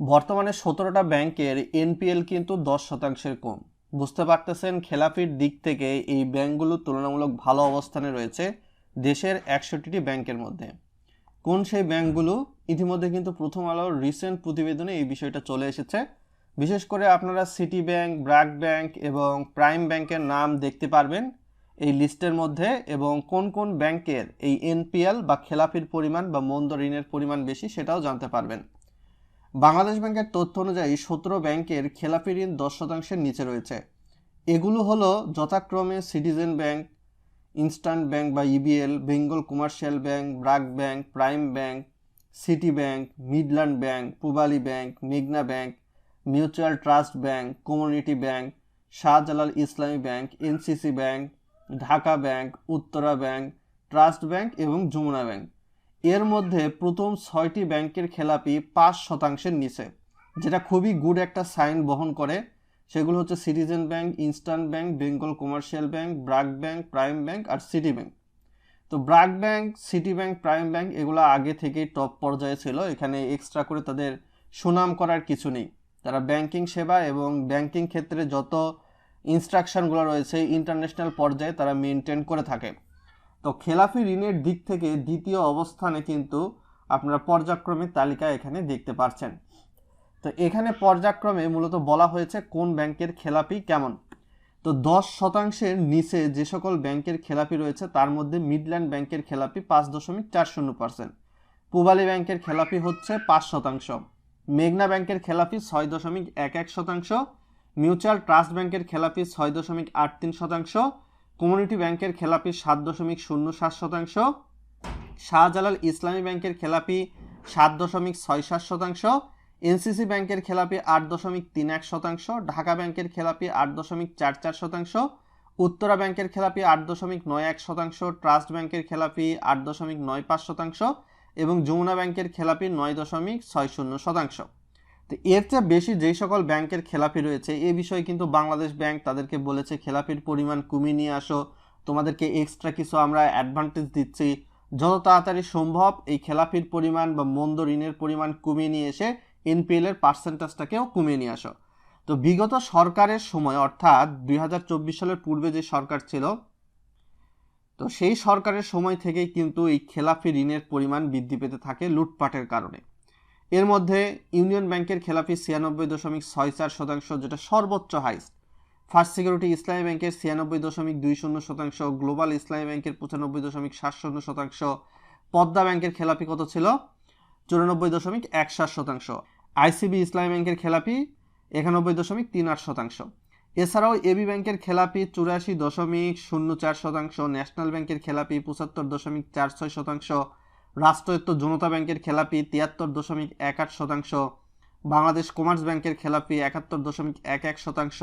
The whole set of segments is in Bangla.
বর্তমানে সতেরোটা ব্যাংকের এনপিএল কিন্তু দশ শতাংশের কম। বুঝতে পারতেছেন খেলাপির দিক থেকে এই ব্যাংকগুলো তুলনামূলক ভালো অবস্থানে রয়েছে দেশের একষট্টিটি ব্যাংকের মধ্যে। কোন সেই ব্যাংকগুলো? ইতিমধ্যে কিন্তু প্রথম আলোর রিসেন্ট প্রতিবেদনে এই বিষয়টা চলে এসেছে। বিশেষ করে আপনারা সিটি ব্যাংক ব্র্যাক ব্যাংক এবং প্রাইম ব্যাংকের নাম দেখতে পারবেন এই লিস্টের মধ্যে এবং কোন কোন ব্যাংকের এই এনপিএল বা খেলাপির পরিমাণ বা মন্দ ঋণের পরিমাণ বেশি সেটাও জানতে পারবেন। বাংলাদেশ ব্যাংকের তথ্য অনুযায়ী সতেরো ব্যাংকের খেলাপি ঋণ দশ শতাংশের নিচে রয়েছে। এগুলো হলো যথাক্রমে সিটিজেন ব্যাংক, ইনস্ট্যান্ট ব্যাংক বা EBL, Bengal Commercial Bank, BRAC Bank, Prime Bank, City Bank, Midland Bank, Pubali Bank, মেঘনা Bank, Mutual Trust Bank, Community Bank, Shahjalal Islami Bank, NCC Bank, Dhaka Bank, Uttara Bank, Trust Bank এবং যমুনা ব্যাংক। এর মধ্যে প্রথম ছয়টি ব্যাংকের খেলাপি পাঁচ শতাংশের নিচে, যেটা খুবই গুড একটা সাইন বহন করে। সেগুলো হচ্ছে citizen bank instant bank Bengal commercial bank BRAC bank prime bank আর সিটি ব্যাংক তো BRAC bank city bank prime bank এগুলো আগে থেকেই টপ পর্যায়ে ছিল। এখানে এক্সট্রা করে তাদের সুনাম করার কিছু নেই। তারা ব্যাংকিং সেবা এবং ব্যাংকিং ক্ষেত্রে যত ইনস্ট্রাকশনগুলো রয়েছে ইন্টারন্যাশনাল পর্যায়ে তারা মেনটেন করে থাকে। তো খেলাফি ঋণের দিক থেকে দ্বিতীয় অবস্থানে কিন্তু আপনারা পর্যায়ক্রমে তালিকা এখানে দেখতে পাচ্ছেন তো এখানে পর্যায়ক্রমে মূলত বলা হয়েছে কোন ব্যাংকের খেলাপি কেমন। তো দশ শতাংশের নিচে যে সকল ব্যাংকের খেলাপি রয়েছে, তার মধ্যে মিডল্যান্ড ব্যাংকের খেলাপি পাঁচ দশমিক চার শূন্য পার্সেন্ট। পূবালী ব্যাংকের খেলাপি হচ্ছে পাঁচ শতাংশ। মেঘনা ব্যাংকের খেলাপি ছয় দশমিক এক এক শতাংশ। মিউচুয়াল ট্রাস্ট ব্যাংকের খেলাপি ছয় দশমিক আট তিন শতাংশ। কমিউনিটি ব্যাংকের খেলাপি সাত দশমিক শূন্য সাত শতাংশ, শাহজালাল ইসলামী ব্যাংকের খেলাপি সাত দশমিক ছয় সাত শতাংশ, এনসিসি ব্যাংকের খেলাপি আট দশমিক তিন এক শতাংশ, ঢাকা ব্যাংকের খেলাপি আট দশমিক চার চার শতাংশ, উত্তরা ব্যাংকের খেলাপি আট দশমিক নয় এক শতাংশ, ট্রাস্ট ব্যাংকের খেলাপি আট দশমিক নয় পাঁচ শতাংশ এবং যমুনা ব্যাংকের খেলাপি নয় দশমিক ছয় শূন্য শতাংশ। তো এর চেয়ে বেশি যেই সকল ব্যাংকের খেলাপি রয়েছে, এ বিষয়ে কিন্তু বাংলাদেশ ব্যাংক তাদেরকে বলেছে, খেলাপির পরিমাণ কমিয়ে নিয়ে আসো, তোমাদেরকে এক্সট্রা কিছু আমরা অ্যাডভান্টেজ দিচ্ছি। যত তাড়াতাড়ি সম্ভব এই খেলাপির পরিমাণ বা মন্দ ঋণের পরিমাণ কমিয়ে নিয়ে এসে এনপিএল এর পার্সেন্টেজটাকেও কমিয়ে নিয়ে আসো। তো বিগত সরকারের সময়, অর্থাৎ দুই হাজার চব্বিশ সালের পূর্বে যে সরকার ছিল, তো সেই সরকারের সময় থেকেই কিন্তু এই খেলাফি ঋণের পরিমাণ বৃদ্ধি পেতে থাকে লুটপাটের কারণে। এর মধ্যে ইউনিয়ন ব্যাংকের খেলাফি ছিয়ানব্বই দশমিক ছয় চার শতাংশ, যেটা সর্বোচ্চ হাইস্ট। ফার্স্ট সিকিউরিটি ইসলামী ব্যাংকের ছিয়ানব্বই দশমিক দুই শূন্য শতাংশ, গ্লোবাল ইসলামী ব্যাংকের পঁচানব্বই দশমিক সাত শূন্য শতাংশ, পদ্মা ব্যাংকের খেলাপি কত ছিল? চুরানব্বই দশমিক এক সাত শতাংশ। আইসিবি ইসলামী ব্যাংকের খেলাপি একানব্বই দশমিক তিন আট শতাংশ। এছাড়াও এবি ব্যাংকের খেলাপি চুরাশি দশমিক শূন্য চার শতাংশ, ন্যাশনাল ব্যাংকের খেলাপি পঁচাত্তর দশমিক চার ছয় শতাংশ রাষ্ট্রায়ত্ত জনতা ব্যাংকের খেলাপি তিয়াত্তর দশমিক এক আট শতাংশ, বাংলাদেশ কমার্স ব্যাংকের খেলাপি একাত্তর দশমিক এক এক শতাংশ,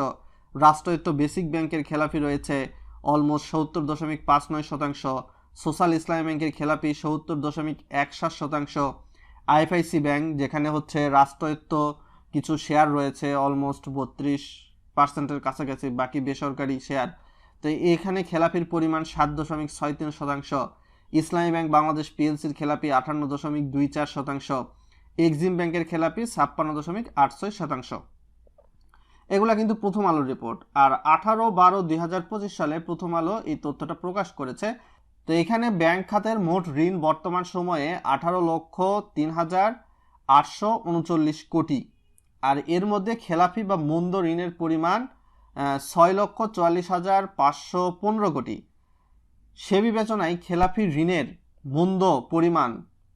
রাষ্ট্রায়ত্ত বেসিক ব্যাংকের খেলাপি রয়েছে অলমোস্ট সত্তর দশমিক পাঁচ নয় শতাংশ, সোশ্যাল ইসলামী ব্যাংকের খেলাপি সত্তর দশমিক এক সাত শতাংশ, আইএফআইসি ব্যাংক যেখানে হচ্ছে রাষ্ট্রায়ত্ত কিছু শেয়ার রয়েছে অলমোস্ট বত্রিশ পার্সেন্টের কাছাকাছি, বাকি বেসরকারি শেয়ার। তো এখানে খেলাপির পরিমাণ সাত দশমিক ছয় তিন শতাংশ ইসলামী ব্যাংক বাংলাদেশ পিএলসির খেলাপি আটান্ন দশমিক দুই চার শতাংশ। এক্সিম ব্যাংকের খেলাপি ছাপ্পান্ন দশমিক আট ছয় শতাংশ। এগুলা কিন্তু প্রথম আলোর রিপোর্ট। আর আঠারো বারো দুই সালে প্রথম আলো এই তথ্যটা প্রকাশ করেছে। তো এখানে ব্যাংক খাতের মোট ঋণ বর্তমান সময়ে আঠারো লক্ষ তিন হাজার আটশো উনচল্লিশ কোটি। আর এর মধ্যে খেলাফি বা মন্দ ঋণের পরিমাণ ছয় লক্ষ চুয়াল্লিশ হাজার পাঁচশো পনেরো কোটি। সে বিবেচনায় খেলাফি ঋণের মন্দ পরিমাণ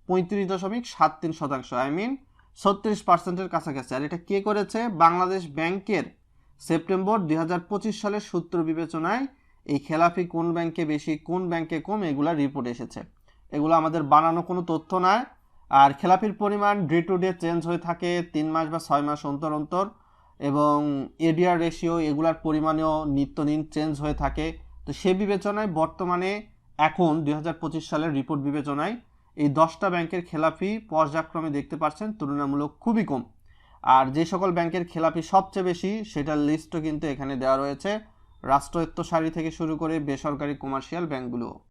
পঁয়ত্রিশ দশমিক সাত তিন শতাংশ। আই মিন ছত্রিশ পার্সেন্টের কাছাকাছি। আর এটা কে করেছে? বাংলাদেশ ব্যাংকের সেপ্টেম্বর দু হাজার পঁচিশ সালের সূত্র বিবেচনায় এই খেলাফি কোন ব্যাংকে বেশি, কোন ব্যাংকে কম, এগুলা রিপোর্ট এসেছে। এগুলো আমাদের বানানো কোনো তথ্য নয় আর খেলাপির পরিমাণ ডে টু ডে চেঞ্জ হয়ে থাকে তিন মাস বা ছয় মাস অন্তর অন্তর এবং এডিআর রেশিও এগুলার পরিমাণেও নিত্যদিন চেঞ্জ হয়ে থাকে। তো সে বিবেচনায় বর্তমানে এখন দু হাজার পঁচিশ সালের রিপোর্ট বিবেচনায় এই দশটা ব্যাংকের খেলাফি পর্যায়ক্রমে দেখতে পাচ্ছেন, তুলনামূলক খুবই কম। আর যে সকল ব্যাংকের খেলাপি সবচেয়ে বেশি, সেটার লিস্টও কিন্তু এখানে দেওয়া রয়েছে। রাষ্ট্রায়ত্ত সারি থেকে শুরু করে বেসরকারি কমার্শিয়াল ব্যাংকগুলো